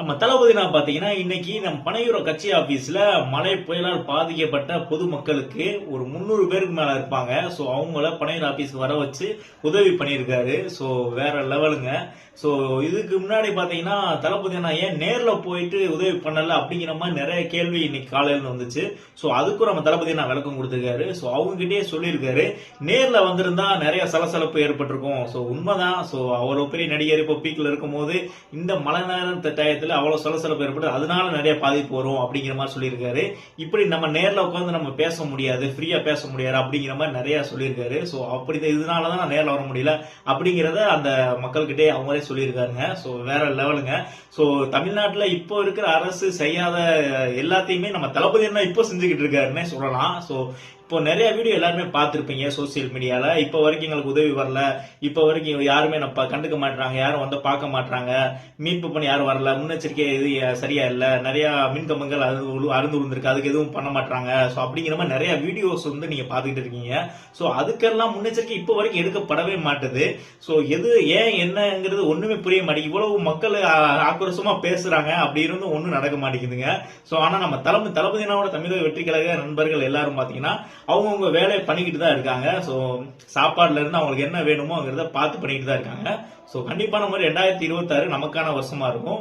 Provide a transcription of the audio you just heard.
நம்ம தளபதி நான் இன்னைக்கு நம்ம பனையூர கட்சி ஆஃபீஸில் மழை புயலால் பாதிக்கப்பட்ட பொதுமக்களுக்கு ஒரு முந்நூறு பேருக்கு மேலே இருப்பாங்க. ஸோ அவங்கள பனையூர் ஆஃபீஸ் வர வச்சு உதவி பண்ணியிருக்காரு. ஸோ வேற லெவலுங்க. ஸோ இதுக்கு முன்னாடி பார்த்தீங்கன்னா தளபதி நான் ஏன் நேரில் போயிட்டு உதவி பண்ணலை அப்படிங்கிற மாதிரி நிறைய கேள்வி இன்னைக்கு காலையில் வந்துச்சு. ஸோ அதுக்கும் நம்ம தளபதி நான் விளக்கம் கொடுத்துருக்காரு. ஸோ அவங்ககிட்டயே சொல்லியிருக்காரு. நேரில் வந்திருந்தா நிறைய சலசலப்பு ஏற்பட்டிருக்கும். ஸோ உண்மைதான். ஸோ அவ்வளோ பெரிய நடிகர். இப்போ பீக்கில் இருக்கும்போது இந்த மழை நேரம் டயத்தில் அவ்வளோ சலசலப்பு ஏற்படுது அதனால நிறைய பாதிப்பு வரும் அப்படிங்கிற மாதிரி சொல்லியிருக்காரு. இப்படி நம்ம நேரில் உட்காந்து நம்ம பேச முடியாது ஃப்ரீயாக பேச முடியாது அப்படிங்கிற மாதிரி நிறைய சொல்லியிருக்காரு. ஸோ அப்படி இதனால தான் நான் நேரில் வர முடியல அப்படிங்கிறத அந்த மக்கள்கிட்டே அவங்களே சொல்லியிருக்காருங்க. ஸோ வேற லெவலுங்க. ஸோ தமிழ்நாட்டில் இப்போ இருக்கிற அரசு செய்யாத எல்லாத்தையுமே நம்ம தளபதி என்ன இப்போ செஞ்சுக்கிட்டு இருக்காருன்னே சொல்லலாம். ஸோ இப்போ நிறைய வீடியோ எல்லாருமே பார்த்துருப்பீங்க சோசியல் மீடியாவில் இப்போ வரைக்கும் எங்களுக்கு உதவி வரல. இப்போ வரைக்கும் யாருமே நம்ம கண்டுக்க மாட்டாங்க யாரும் வந்து பார்க்க மாட்டாங்க மீட்பு பண்ணி யாரும் வரல. முன்னெச்சரிக்கை இது சரியா இல்லை. நிறைய மின்கம்பங்கள் அது அருந்து அறுந்து விழுந்திருக்கு அதுக்கு எதுவும் பண்ண மாட்டாங்க ஸோ அப்படிங்கிற மாதிரி நிறைய வீடியோஸ் வந்து நீங்க பார்த்துக்கிட்டு இருக்கீங்க. ஸோ அதுக்கெல்லாம் முன்னெச்சரிக்கை இப்போ வரைக்கும் எடுக்கப்படவே மாட்டுது. ஸோ எது ஏன் என்னங்கிறது ஒண்ணுமே புரிய மாட்டேங்குது. இவ்வளவு மக்கள் ஆ- ஆக்ரோஷமா பேசுறாங்க. அப்படி இருந்தும் ஒன்றும் நடக்க மாட்டேங்குதுங்க. ஸோ ஆனா நம்ம தலைமை தளபதினாவோட தமிழக வெற்றி கழக நண்பர்கள் எல்லாரும் பாத்தீங்கன்னா அவங்கவுங்க வேலையை பண்ணிக்கிட்டு தான் இருக்காங்க. ஸோ சாப்பாடுல இருந்து அவங்களுக்கு என்ன வேணுமோங்கிறத பார்த்து பண்ணிக்கிட்டு தான் இருக்காங்க. ஸோ கண்டிப்பான மாதிரி ரெண்டாயிரத்தி இருபத்தாறு நமக்கான வருஷமா இருக்கும்.